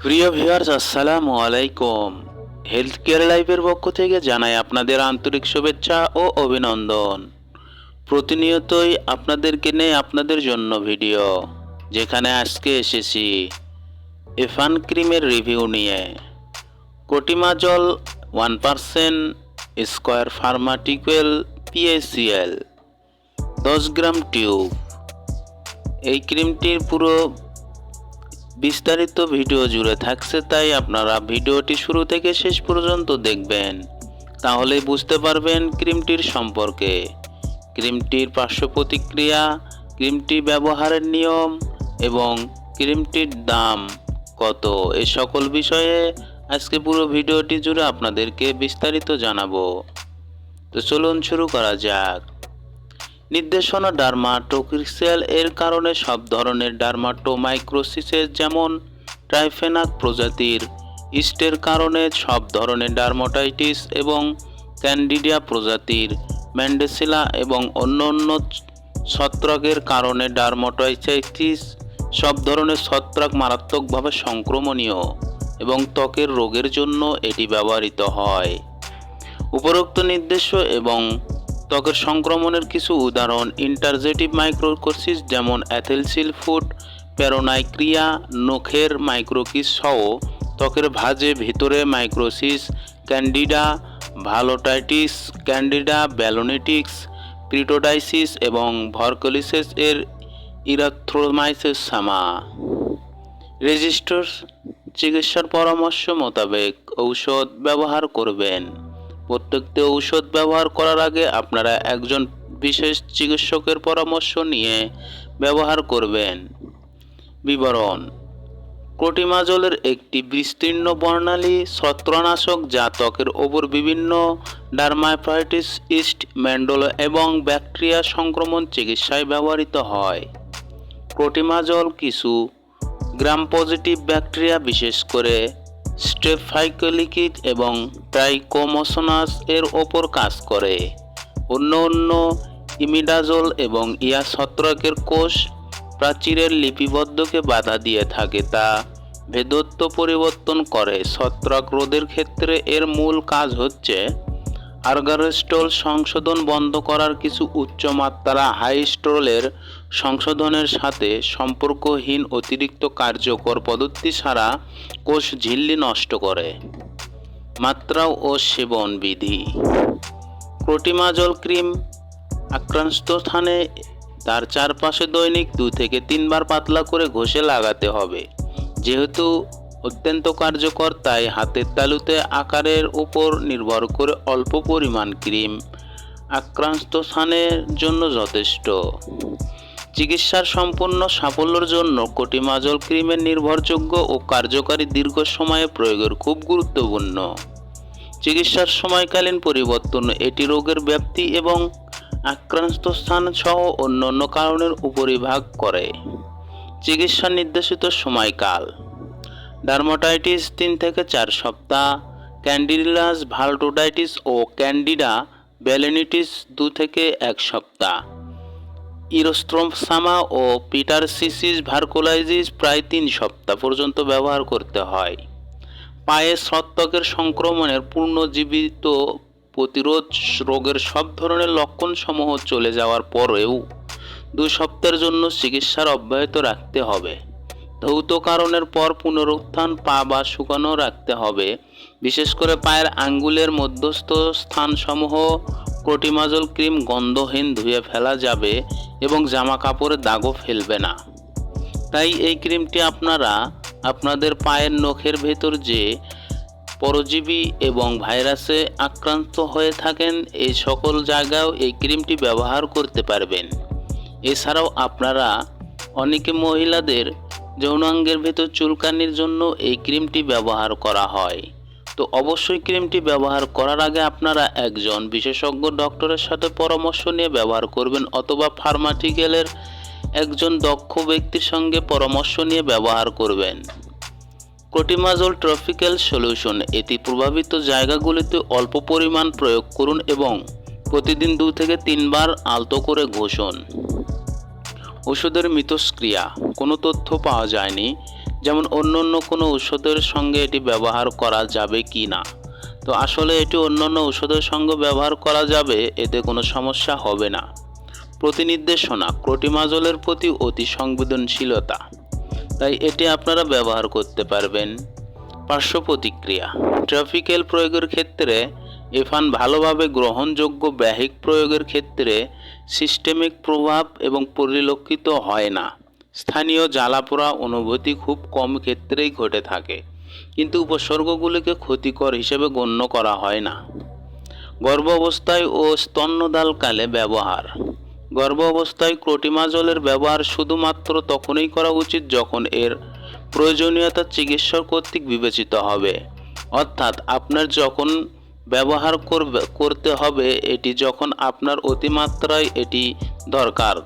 প্রিয় ভিউয়ার্স আসসালামু আলাইকুম। হেলথ কেয়ার লাইফের পক্ষ থেকে জানাই আপনাদের আন্তরিক শুভেচ্ছা ও অভিনন্দন। প্রতিনিয়তই আপনাদেরকে নেই আপনাদের জন্য ভিডিও যেখানে আজকে এসেছি এফান ক্রিমের রিভিউ নিয়ে। কোটিমাজল one percent square pharmaceutical PACL দশ গ্রাম টিউব এই ক্রিমটির পুরো বিস্তারিত ভিডিও জুড়ে থাকছে তাই আপনারা ভিডিওটি শুরু থেকে শেষ পর্যন্ত দেখবেন। তাহলে বুঝতে পারবেন ক্রিমটির সম্পর্কে। ক্রিমটির পার্শ্ব প্রতিক্রিয়া, ক্রিমটি ব্যবহারের নিয়ম এবং ক্রিমটির দাম কত এ সকল বিষয়ে আজকে পুরো ভিডিওটি জুড়ে আপনাদেরকে বিস্তারিত জানাব। তো চলুন শুরু করা যাক। নির্দেশনা ডার্মাটোক্রিক্সেল এর কারণে সব ধরনের ডার্মাটোমাইক্রোসিসের যেমন ট্রাইফেনাক প্রজাতির ইস্টের কারণে সব ধরনের ডার্মাটাইটিস এবং ক্যান্ডিডিয়া প্রজাতির ম্যান্ডেসিলা এবং অন্য অন্য ছত্রাকের কারণে ডার্মাটাইটিস সব ধরনের ছত্রাক মারাত্মকভাবে সংক্রমণীয় এবং ত্বকের রোগের জন্য এটি ব্যবহৃত হয়। উপরোক্ত নির্দেশ এবং ত্বকের সংক্রমণের কিছু উদাহরণ ইন্টারজেটিভ মাইক্রোকোসিস যেমন অ্যাথেলসিল ফুড প্যারোনাইক্রিয়া নখের মাইক্রোকিস সহ ত্বকের ভাঁজে ভিতরে মাইক্রোসিস ক্যান্ডিডা ভালোটাইটিস ক্যান্ডিডা ব্যালোনেটিক্স ক্রিটোডাইসিস এবং ভরকলিসিস এর ইরাথ্রোমাইসিস সামা। রেজিস্টার চিকিৎসার পরামর্শ মোতাবেক ঔষধ ব্যবহার করবেন। প্রত্যেকটি ঔষধ ব্যবহার করার আগে আপনারা একজন বিশেষ চিকিৎসকের পরামর্শ নিয়ে ব্যবহার করবেন। বিবরণ। ক্রোটিমাজলের একটি বিস্তীর্ণ বর্ণালী ছত্রনাশক যা ত্বকের ওপর বিভিন্ন ডার্মাফাইটিস ইস্ট ম্যান্ডোল এবং ব্যাকটেরিয়া সংক্রমণ চিকিৎসায় ব্যবহৃত হয়। ক্রোটিমাজল কিছু গ্রাম পজিটিভ ব্যাকটেরিয়া বিশেষ করে স্টেফাইকোলিকিড এবং ট্রাইকোমোসোনাস এর ওপর কাজ করে। অন্য অন্য ইমিডাজোল এবং ইয়া ছত্রাকের কোষ প্রাচীরের লিপিবদ্ধকে বাধা দিয়ে থাকে, তা ভেদত্ব পরিবর্তন করে। ছত্রাক রোধের ক্ষেত্রে এর মূল কাজ হচ্ছে আর্গারেস্টল সংশোধন বন্ধ করার কিছু উচ্চ মাত্রা হাইস্ট্রোলের সংশোধনের সাথে সম্পর্কহীন অতিরিক্ত কার্যকর পদ্ধতি ছাড়া কোষ ঝিল্লি নষ্ট করে। মাত্রা ও সেবন বিধি। ক্রোটিমাজল ক্রিম আক্রান্ত স্থানে তার চারপাশে দৈনিক দু থেকে তিনবার পাতলা করে ঘষে লাগাতে হবে। যেহেতু অত্যন্ত কার্যকর, তাই হাতের তালুতে আকারের উপর নির্ভর করে অল্প পরিমাণ ক্রিম আক্রান্ত স্থানের জন্য যথেষ্ট। চিকিৎসার সম্পূর্ণ সাফল্যের জন্য কোটিমাজল ক্রিমের নির্ভরযোগ্য ও কার্যকারী দীর্ঘ সময়ে প্রয়োগের খুব গুরুত্বপূর্ণ। চিকিৎসার সময়কালীন পরিবর্তন এটি রোগের ব্যাপ্তি এবং আক্রান্ত স্থান সহ অন্যান্য কারণের উপরিভাগ করে। চিকিৎসা নির্দেশিত সময়কাল ডার্মাটাইটিস তিন থেকে চার সপ্তাহ ক্যান্ডিলাস ভালটোডাইটিস ও ক্যান্ডিডা ব্যালেনিটিস দু থেকে এক সপ্তাহ। ইরোস্ট্রোমসামা ও পিটারসিসিস ভার্কোলাইজিস প্রায় তিন সপ্তাহ পর্যন্ত ব্যবহার করতে হয়। পায়ে ছত্রাকের সংক্রমণের পূর্ণজীবিত প্রতিরোধ রোগের সব ধরনের লক্ষণসমূহ চলে যাওয়ার পরেও দুই সপ্তাহের জন্য চিকিৎসার অব্যাহত রাখতে হবে। ধৌত কারণের পর পুনরুত্থান পা বা শুকানো রাখতে হবে। বিশেষ করে পায়ের আঙ্গুলের মধ্যস্থ স্থানসমূহ ক্রোটিমাজল ক্রিম গন্ধহীন ধুয়ে ফেলা যাবে এবং জামা কাপড়ে দাগও ফেলবে না। তাই এই ক্রিমটি আপনারা আপনাদের পায়ের নখের ভেতর যে পরজীবী এবং ভাইরাসে আক্রান্ত হয়ে থাকেন, এই সকল জায়গায় এই ক্রিমটি ব্যবহার করতে পারবেন। এছাড়াও আপনারা অনেকে মহিলাদের যৌনাঙ্গের ভেতর চুলকানির জন্য এই ক্রিমটি ব্যবহার করা হয়। তো অবশ্যই ক্রিমটি ব্যবহার করার আগে আপনারা একজন বিশেষজ্ঞ ডক্টরের সাথে পরামর্শ নিয়ে ব্যবহার করবেন অথবা ফার্মাটিক্যালের একজন দক্ষ ব্যক্তির সঙ্গে পরামর্শ নিয়ে ব্যবহার করবেন। ক্রোটিমাজল ট্রপিক্যাল সলিউশন, এটি প্রভাবিত জায়গাগুলিতে অল্প পরিমাণ প্রয়োগ করুন এবং প্রতিদিন দু থেকে তিনবার আলতো করে ঘষুন। ওষুধের মিতস্ক্রিয়া কোনো তথ্য পাওয়া যায়নি, যেমন অন্য অন্য কোনো ঔষধের সঙ্গে এটি ব্যবহার করা যাবে কি না। তো আসলে এটি অন্য অন্য ঔষধের সঙ্গে ব্যবহার করা যাবে, এতে কোনো সমস্যা হবে না। প্রতিনির্দেশনা, ক্রোটিমাজলের প্রতি অতি সংবেদনশীলতা। তাই এটি আপনারা ব্যবহার করতে পারবেন। পার্শ্ব প্রতিক্রিয়া ট্রাফিক্যাল প্রয়োগের ক্ষেত্রে এফান ভালোভাবে গ্রহণযোগ্য ব্যাহিক প্রয়োগের ক্ষেত্রে সিস্টেমিক প্রভাব এবং পরিলক্ষিত হয় না। স্থানীয় জ্বালাপোড়া অনুভূতি খুব কম ক্ষেত্রেই ঘটে থাকে, কিন্তু উপসর্গগুলিকে ক্ষতিকর হিসেবে গণ্য করা হয় না। গর্ভাবস্থায় ও স্তন্যদালকালে ব্যবহার। গর্ভ অবস্থায় ক্রোটিমাজলের ব্যবহার শুধুমাত্র তখনই করা উচিত যখন এর প্রয়োজনীয়তা চিকিৎসক কর্তৃক বিবেচিত হবে। অর্থাৎ আপনার যখন ব্যবহার করতে হবে এটি যখন আপনার অতিমাত্রায় এটি দরকার,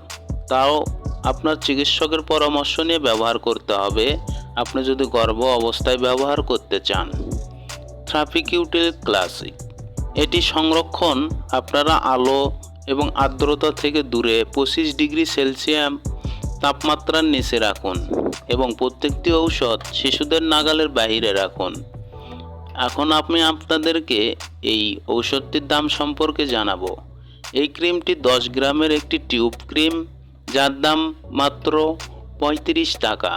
তাও আপনার চিকিৎসকের পরামর্শ নিয়ে ব্যবহার করতে হবে। আপনি যদি গর্ভ অবস্থায় ব্যবহার করতে চান ট্রাফিকিউটেল ক্লাসিক এটি সংরক্ষণ আপনারা আলো এবং আর্দ্রতা থেকে দূরে পঁচিশ ডিগ্রি সেলসিয়াম তাপমাত্রার নিচে রাখুন এবং প্রত্যেকটি ঔষধ শিশুদের নাগালের বাইরে রাখুন। এখন আমি আপনাদেরকে এই ঔষধটির দাম সম্পর্কে জানাব। এই ক্রিমটি দশ গ্রামের একটি টিউব ক্রিম, যার দাম মাত্র পঁয়ত্রিশ টাকা।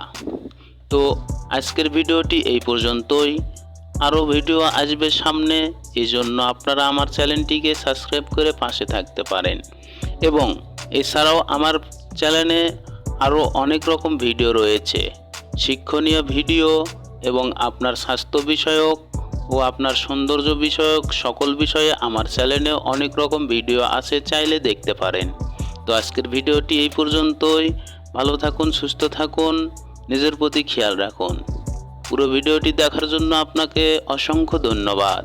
তো আজকের ভিডিওটি এই পর্যন্তই। আরও ভিডিও আসবে সামনে এই জন্য আপনারা আমার চ্যানেলটিকে সাবস্ক্রাইব করে পাশে থাকতে পারেন। এবং এছাড়াও আমার চ্যানেলে আরও অনেক রকম ভিডিও রয়েছে। শিক্ষণীয় ভিডিও এবং আপনার স্বাস্থ্য বিষয়ক ও আপনার সৌন্দর্য বিষয়ক সকল বিষয়ে আমার চ্যানেলে অনেক রকম ভিডিও আছে, চাইলে দেখতে পারেন। তো আজকের ভিডিওটি এই পর্যন্তই। ভালো থাকুন, সুস্থ থাকুন, নিজের প্রতি খেয়াল রাখুন। পুরো ভিডিওটি দেখার জন্য আপনাকে অসংখ্য ধন্যবাদ।